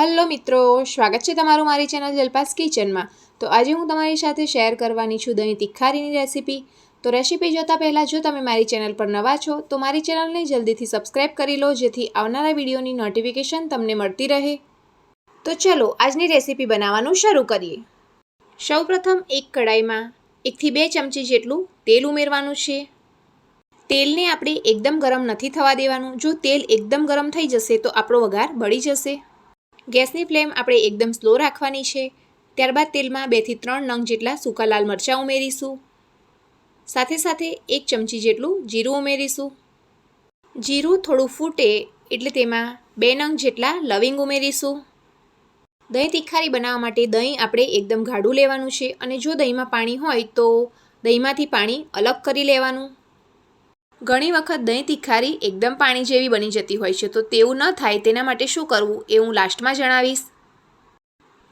Hello મિત્રો, સ્વાગત છે તમારું મારી ચેનલ જલપાસ કિચનમાં. તો આજે હું તમારી સાથે શેર કરવાની છું દહીં તિખારીની રેસીપી. તો રેસીપી જોતાં પહેલાં જો તમે મારી ચેનલ પર નવા છો, તો મારી ચેનલને જલ્દીથી સબસ્ક્રાઈબ કરી લો, જેથી આવનારા વિડીયોની નોટિફિકેશન તમને મળતી રહે. તો ચલો, આજની રેસીપી બનાવવાનું શરૂ કરીએ. સૌપ્રથમ એક કડાઈમાં એકથી બે ચમચી જેટલું તેલ ઉમેરવાનું છે. તેલને આપણે એકદમ ગરમ નથી થવા દેવાનું. જો તેલ એકદમ ગરમ થઈ જશે, તો આપણો વઘાર બળી જશે. ગેસની ફ્લેમ આપણે એકદમ સ્લો રાખવાની છે. ત્યારબાદ તેલમાં બેથી ત્રણ નંગ જેટલા સૂકા લાલ મરચાં ઉમેરીશું. સાથે સાથે એક ચમચી જેટલું જીરું ઉમેરીશું. જીરું થોડું ફૂટે એટલે તેમાં બે નંગ જેટલા લવિંગ ઉમેરીશું. દહીં તિખારી બનાવવા માટે દહીં આપણે એકદમ ગાઢું લેવાનું છે અને જો દહીંમાં પાણી હોય તો દહીંમાંથી પાણી અલગ કરી લેવાનું. ઘણી વખત દહીં તિખારી એકદમ પાણી જેવી બની જતી હોય છે, તો તેવું ન થાય તેના માટે શું કરવું એ હું લાસ્ટમાં જણાવીશ.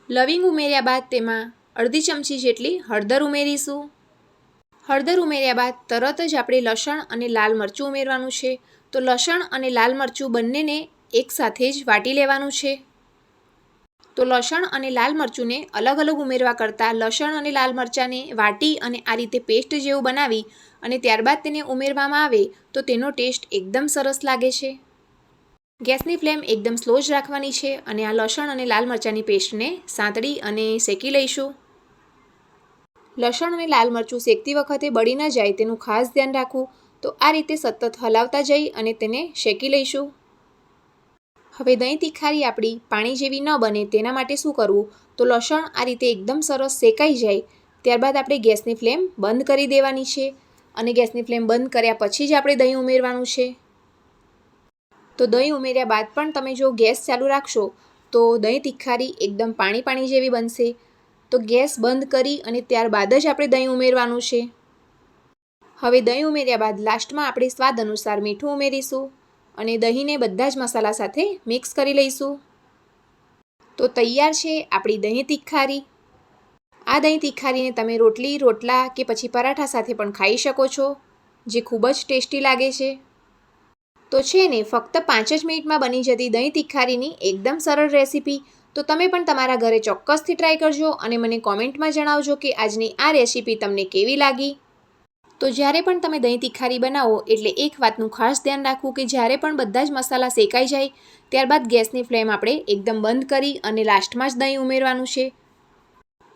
લવિંગ ઉમેર્યા બાદ તેમાં અડધી ચમચી જેટલી હળદર ઉમેરીશું. હળદર ઉમેર્યા બાદ તરત જ આપણે લસણ અને લાલ મરચું ઉમેરવાનું છે, તો લસણ અને લાલ મરચું બંનેને એકસાથે જ વાટી લેવાનું છે. તો લસણ અને લાલ મરચુંને અલગ અલગ ઉમેરવા કરતાં લસણ અને લાલ મરચાંને વાટી અને આ રીતે પેસ્ટ જેવું બનાવી અને ત્યારબાદ તેને ઉમેરવામાં આવે તો તેનો ટેસ્ટ એકદમ સરસ લાગે છે. ગેસની ફ્લેમ એકદમ સ્લો જ રાખવાની છે અને આ લસણ અને લાલ મરચાંની પેસ્ટને સાંતળી અને શેકી લઈશું. લસણ અને લાલ મરચું શેકતી વખતે બળી ન જાય તેનું ખાસ ધ્યાન રાખવું તો આ રીતે સતત હલાવતા જઈ અને તેને શેકી લઈશું. હવે દહીં તિખારી આપણી પાણી જેવી ન બને તેના માટે શું કરવું? તો લસણ આ રીતે એકદમ સરસ શેકાઈ જાય, ત્યારબાદ આપણે ગેસની ફ્લેમ બંધ કરી દેવાની છે. અને ગેસની ફ્લેમ બંધ કર્યા પછી જ આપણે દહીં ઉમેરવાનું છે. તો દહીં ઉમેર્યા બાદ પણ તમે જો ગેસ ચાલુ રાખશો, તો દહીં તિખારી એકદમ પાણી પાણી જેવી બનશે. તો ગેસ બંધ કરી અને ત્યારબાદ જ આપણે દહીં ઉમેરવાનું છે. હવે દહીં ઉમેર્યા બાદ લાસ્ટમાં આપણે સ્વાદ અનુસાર મીઠું ઉમેરીશું. અને દહીંને બધા જ મસાલા સાથે મિક્સ કરી લઈશું. તો તૈયાર છે આપણી દહીં તિખારી. આ દહીં તિખારીને તમે રોટલી, રોટલા કે પછી પરાઠા સાથે પણ ખાઈ શકો છો, જે ખૂબ જ ટેસ્ટી લાગે છે. તો છે ને, ફક્ત પાંચ જ મિનિટમાં બની જતી દહીં તિખારીની એકદમ સરળ રેસીપી. તો તમે પણ તમારા ઘરે ચોક્કસથી ટ્રાય કરજો અને મને કોમેન્ટમાં જણાવજો કે આજની આ રેસીપી તમને કેવી લાગી. તો જ્યારે પણ તમે દહીં તિખારી બનાવો એટલે એક વાતનું ખાસ ધ્યાન રાખવું કે જ્યારે પણ બધા જ મસાલા શેકાઈ જાય, ત્યારબાદ ગેસની ફ્લેમ આપણે એકદમ બંધ કરી અને લાસ્ટમાં જ દહીં ઉમેરવાનું છે.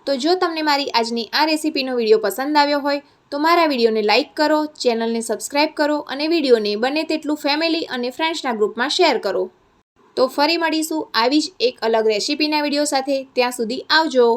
તો જો તમને મારી આજની આ રેસીપીનો વીડિયો પસંદ આવ્યો હોય, તો મારા વિડીયોને લાઇક કરો, ચેનલને સબસ્ક્રાઈબ કરો અને વિડીયોને બને તેટલું ફેમિલી અને ફ્રેન્ડ્સના ગ્રુપમાં શેર કરો. તો ફરી મળીશું આવી જ એક અલગ રેસીપીના વીડિયો સાથે. ત્યાં સુધી આવજો.